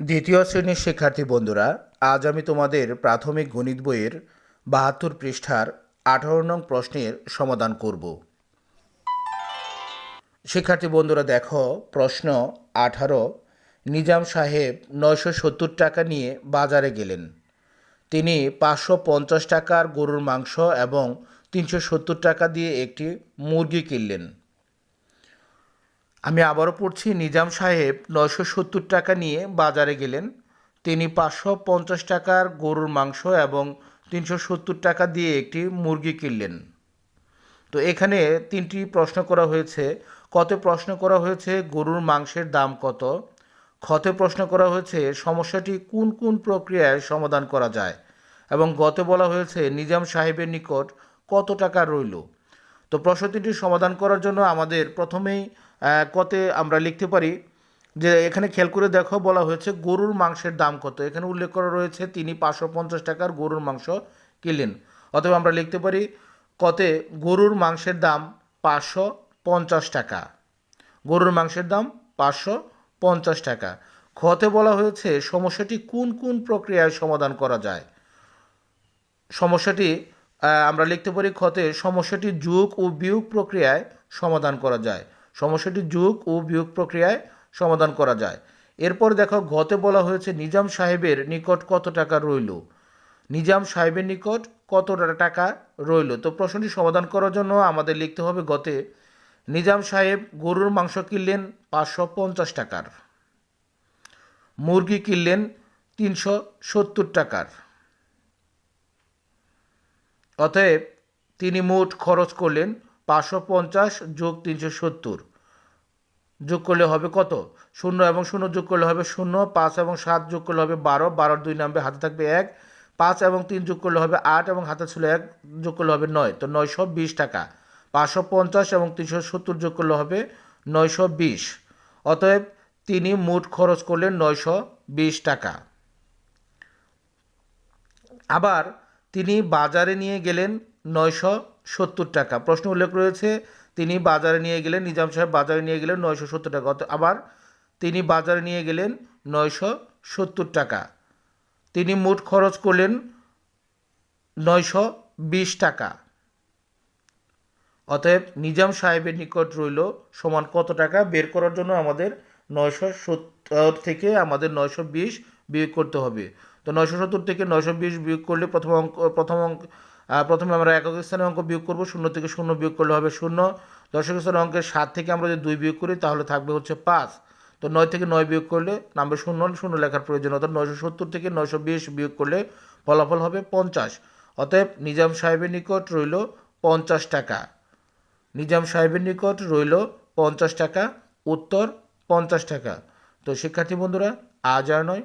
দ্বিতীয় শ্রেণির শিক্ষার্থী বন্ধুরা, আজ আমি তোমাদের প্রাথমিক গণিত বইয়ের বাহাত্তর পৃষ্ঠার আঠারো নং প্রশ্নের সমাধান করব। শিক্ষার্থী বন্ধুরা, দেখো, প্রশ্ন আঠারো, নিজাম সাহেব নয়শো সত্তর টাকা নিয়ে বাজারে গেলেন। তিনি পাঁচশো পঞ্চাশ টাকার গরুর মাংস এবং তিনশো সত্তর টাকা দিয়ে একটি মুরগি কিনলেন। আমি আবারও পড়ছি, নিজাম সাহেব নয়শো সত্তর টাকা নিয়ে বাজারে গেলেন। তিনি পাঁচশো পঞ্চাশ টাকার গরুর মাংস এবং তিনশো সত্তর টাকা দিয়ে একটি মুরগি কিনলেন। তো এখানে তিনটি প্রশ্ন করা হয়েছে। কত প্রশ্ন করা হয়েছে, গরুর মাংসের দাম কত? ক্ষতে প্রশ্ন করা হয়েছে, সমস্যাটি কোন কোন প্রক্রিয়ায় সমাধান করা যায়? এবং গতে বলা হয়েছে, নিজাম সাহেবের নিকট কত টাকা রইল? তো প্রশ্ন তিনটি সমাধান করার জন্য আমাদের প্রথমেই কতে আমরা লিখতে পারি যে এখানে খেয়াল করে দেখো বলা হয়েছে গরুর মাংসের দাম কত। এখানে উল্লেখ করা রয়েছে তিনি পাঁচশো পঞ্চাশ টাকার গরুর মাংস কিনলেন। অথবা আমরা লিখতে পারি কতে গরুর মাংসের দাম পাঁচশো পঞ্চাশ টাকা। গরুর মাংসের দাম পাঁচশো পঞ্চাশ টাকা। খতে বলা হয়েছে সমস্যাটি কোন কোন প্রক্রিয়ায় সমাধান করা যায়? সমস্যাটি আমরা লিখতে পারি খতে সমস্যাটি যোগ ও বিয়োগ প্রক্রিয়ায় সমাধান করা যায়। সমস্যাটি যোগ ও বিয়োগ প্রক্রিয়ায় সমাধান করা যায়। এরপর দেখো গতে বলা হয়েছে, নিজাম সাহেবের নিকট কত টাকা রইল? নিজাম সাহেবের নিকট কত টাকা রইল? তো প্রশ্নটি সমাধান করার জন্য আমাদের লিখতে হবে গতে নিজাম সাহেব গরুর মাংস কিনলেন পাঁচশো পঞ্চাশ টাকার, মুরগি কিনলেন তিনশো সত্তর টাকার। অতএব তিনি মোট খরচ করলেন পাঁচশো পঞ্চাশ যোগ তিনশো সত্তর। যোগ করলে হবে কত? শূন্য এবং শূন্য যোগ করলে হবে শূন্য, পাঁচ এবং সাত যোগ করলে হবে বারো, বারোর দুই নামবে, হাতে থাকবে এক। পাঁচ এবং তিন যোগ করলে হবে আট এবং হাতে ছিল এক, যোগ করলে হবে নয়। তো নয়শো বিশ টাকা। পাঁচশো পঞ্চাশ এবং তিনশো সত্তর যোগ করলে হবে নয়শো বিশ। অতএব তিনি মোট খরচ করলেন নয়শো বিশ টাকা। আবার তিনি বাজারে নিয়ে গেলেন নয়শো সত্তর টাকা। প্রশ্ন উল্লেখ রয়েছে, তিনি বাজারে নিয়ে গেলেন, নিজাম সাহেব বাজারে নিয়ে গেলেন নয়শো সত্তর টাকা আবার তিনি বাজারে নিয়ে গেলেন নয়শো সত্তর টাকা। তিনি মোট খরচ করলেন নয়শো বিশ টাকা। অতএব নিজাম সাহেবের নিকট রইল সমান কত টাকা? বের করার জন্য আমাদের নয়শো সত্তর থেকে আমাদের নয়শো বিশ বিয়োগ করতে হবে। তো নয়শো সত্তর থেকে নয়শো বিশ বিয়োগ করলে প্রথম অঙ্ক প্রথম অঙ্ক প্রথমে আমরা একক স্থানে অঙ্ক বিয়োগ করব, শূন্য থেকে শূন্য বিয়োগ করলে হবে শূন্য। দশক স্থানে অঙ্কের সাত থেকে আমরা যদি দুই বিয়োগ করি, তাহলে থাকবে হচ্ছে পাঁচ। তো নয় থেকে নয় বিয়োগ করলে নামবে শূন্য শূন্য লেখার প্রয়োজন। অর্থাৎ নয়শো সত্তর থেকে নয়শো বিশ বিয়োগ করলে ফলাফল হবে পঞ্চাশ। অতএব নিজাম সাহেবের নিকট রইল পঞ্চাশ টাকা। নিজাম সাহেবের নিকট রইল পঞ্চাশ টাকা, উত্তর পঞ্চাশ টাকা। তো শিক্ষার্থী বন্ধুরা, আজ আর নয়।